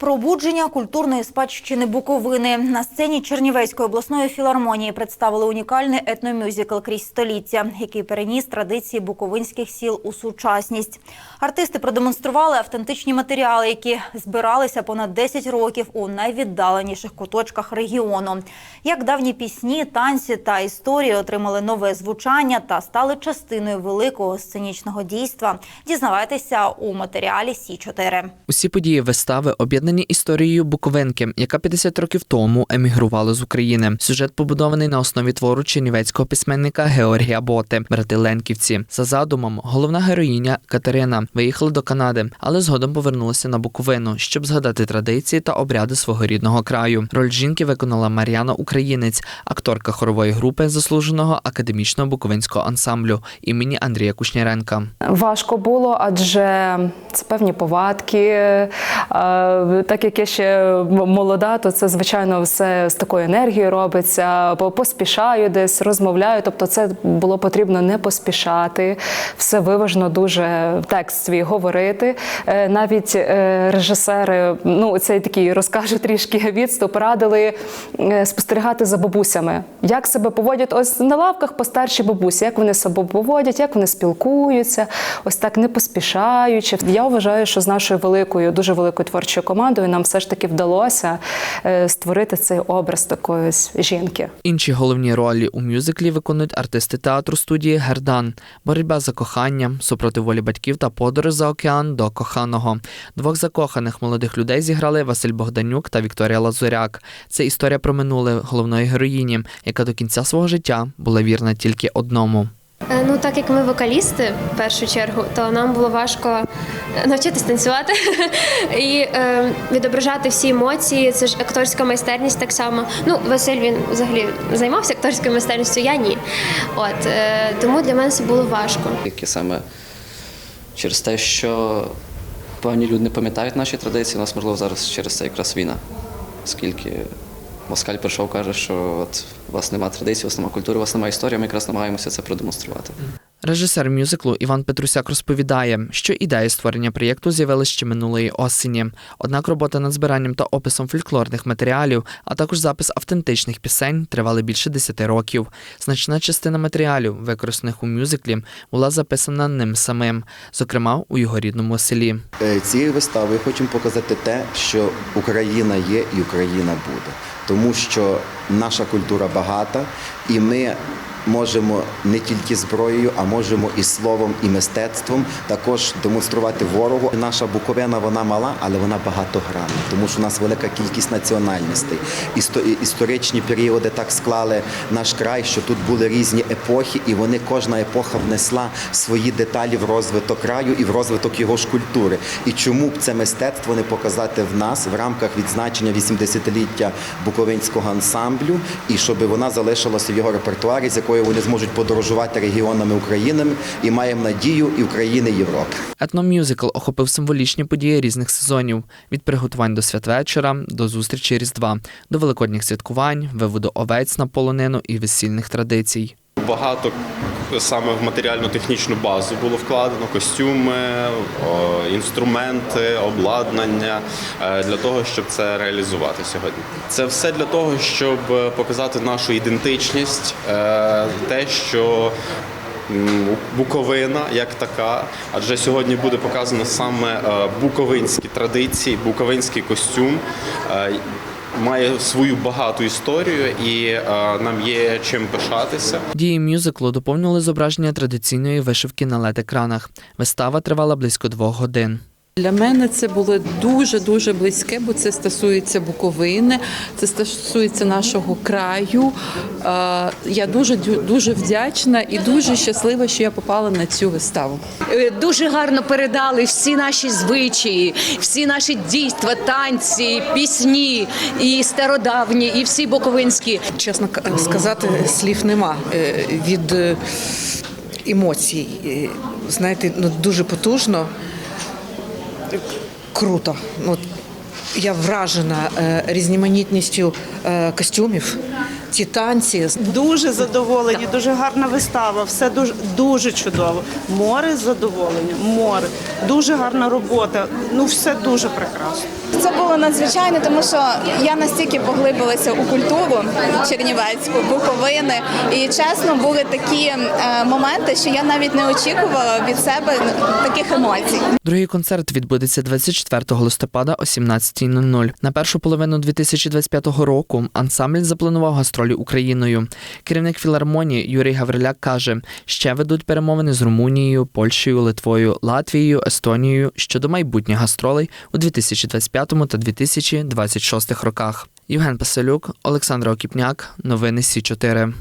Пробудження культурної спадщини Буковини на сцені Чернівецької обласної філармонії представили унікальний етномюзикл крізь століття, який переніс традиції буковинських сіл у сучасність. Артисти продемонстрували автентичні матеріали, які збиралися понад 10 років у найвіддаленіших куточках регіону. Як давні пісні, танці та історії отримали нове звучання та стали частиною великого сценічного дійства. Дізнавайтеся у матеріалі Сі 4 Усі події вистави об'єднані історією Буковинки, яка 50 років тому емігрувала з України. Сюжет побудований на основі твору чернівецького письменника Георгія Боти, брати Ленківці. За задумом, головна героїня Катерина виїхала до Канади, але згодом повернулася на Буковину, щоб згадати традиції та обряди свого рідного краю. Роль жінки виконала Мар'яна Українець, акторка хорової групи заслуженого академічного буковинського ансамблю імені Андрія Кушняренка. Важко було, адже це певні повадки. Е, Так як я ще молода, то це звичайно все з такою енергією робиться. По- Поспішаю десь, розмовляю. Тобто, це було потрібно не поспішати, все виважно дуже текст свій говорити. Е, Навіть е, режисери, ну цей такий розкажу трішки відступ, радили е, спостерігати за бабусями, як себе поводять ось на лавках постарші бабусі, як вони себе поводять, як вони спілкуються, ось так не поспішаючи. Я вважаю, що з нашою великою, дуже великою творчою командою нам все ж таки вдалося е, створити цей образ такої жінки. Інші головні ролі у мюзиклі виконують артисти театру студії Гердан, боротьба за кохання, супроти волі батьків та подорож за океан до коханого. Двох закоханих молодих людей зіграли Василь Богданюк та Вікторія Лазуряк. Це історія про минуле головної героїні, яка до кінця свого життя була вірна тільки одному. Е, Ну, так як ми вокалісти в першу чергу, то нам було важко е, навчитись танцювати і е, відображати всі емоції. Це ж акторська майстерність так само. Ну, Василь він взагалі займався акторською майстерністю, я ні. От е, тому для мене це було важко. Які саме через те, що певні люди не пам'ятають наші традиції, у нас можливо зараз через це якраз війна. Оскільки Москаль прийшов, каже, що от у вас немає традицій, у вас немає культури, у вас немає історії, ми якраз намагаємося це продемонструвати. Режисер мюзиклу Іван Петрусяк розповідає, що ідея створення проєкту з'явилася ще минулої осені. Однак робота над збиранням та описом фольклорних матеріалів, а також запис автентичних пісень тривали більше 10 років. Значна частина матеріалів, використаних у мюзиклі, була записана ним самим, зокрема у його рідному селі. Е, Цією виставою хочемо показати те, що Україна є і Україна буде, тому що наша культура багата, і ми можемо не тільки зброєю, а можемо і словом, і мистецтвом також демонструвати ворогу. Наша Буковина вона мала, але вона багатогранна, тому що у нас велика кількість національностей. Істо- Історичні періоди так склали наш край, що тут були різні епохи, і вони кожна епоха внесла свої деталі в розвиток краю і в розвиток його ж культури. І чому б це мистецтво не показати в нас в рамках відзначення 80-ліття Буковинського ансамблю, і щоб вона залишилася в його репертуарі, з якою вони зможуть подорожувати регіонами України, і маємо надію і України, і Європи. Етномюзикл охопив символічні події різних сезонів: від приготувань до святвечора, до зустрічі Різдва, до великодніх святкувань, виводу овець на полонину і весільних традицій. Багато саме в матеріально-технічну базу було вкладено костюми, інструменти, обладнання е, для того, щоб це реалізувати сьогодні. Це все для того, щоб показати нашу ідентичність, е, те, що Буковина як така, адже сьогодні буде показано саме е, буковинські традиції, буковинський костюм. Має свою багату історію, і е, нам є чим пишатися. Дії мюзиклу доповнили зображення традиційної вишивки на лед-екранах. Вистава тривала близько двох годин. Для мене це було дуже дуже близьке, бо це стосується Буковини, це стосується нашого краю. Я дуже дуже вдячна і дуже щаслива, що я попала на цю виставу. Е, Дуже гарно передали всі наші звичаї, всі наші дійства, танці, пісні, і стародавні, і всі боковинські. чесно сказати, слів нема е, від е, емоцій. Знаєте, ну дуже потужно, круто. От я вражена е, різноманітністю е, костюмів, ці танці. Дуже задоволені, дуже гарна вистава, все дуже дуже чудово. Море задоволення, море, дуже гарна робота. Ну все дуже прекрасно. Це було надзвичайно, тому що я настільки поглибилася у культуру чернівецьку, буковини, і чесно були такі е, моменти, що я навіть не очікувала від себе таких емоцій. Другий концерт відбудеться 24 листопада о 17.00. На першу половину 2025 року ансамбль запланував гастролі Україною. Керівник філармонії Юрій Гавриляк каже, ще ведуть перемовини з Румунією, Польщею, Литвою, Латвією, Естонією щодо майбутніх гастролей у 2025 та 2026 роках. Євген Паселюк, Олександр Окіпняк. Новини Сі 4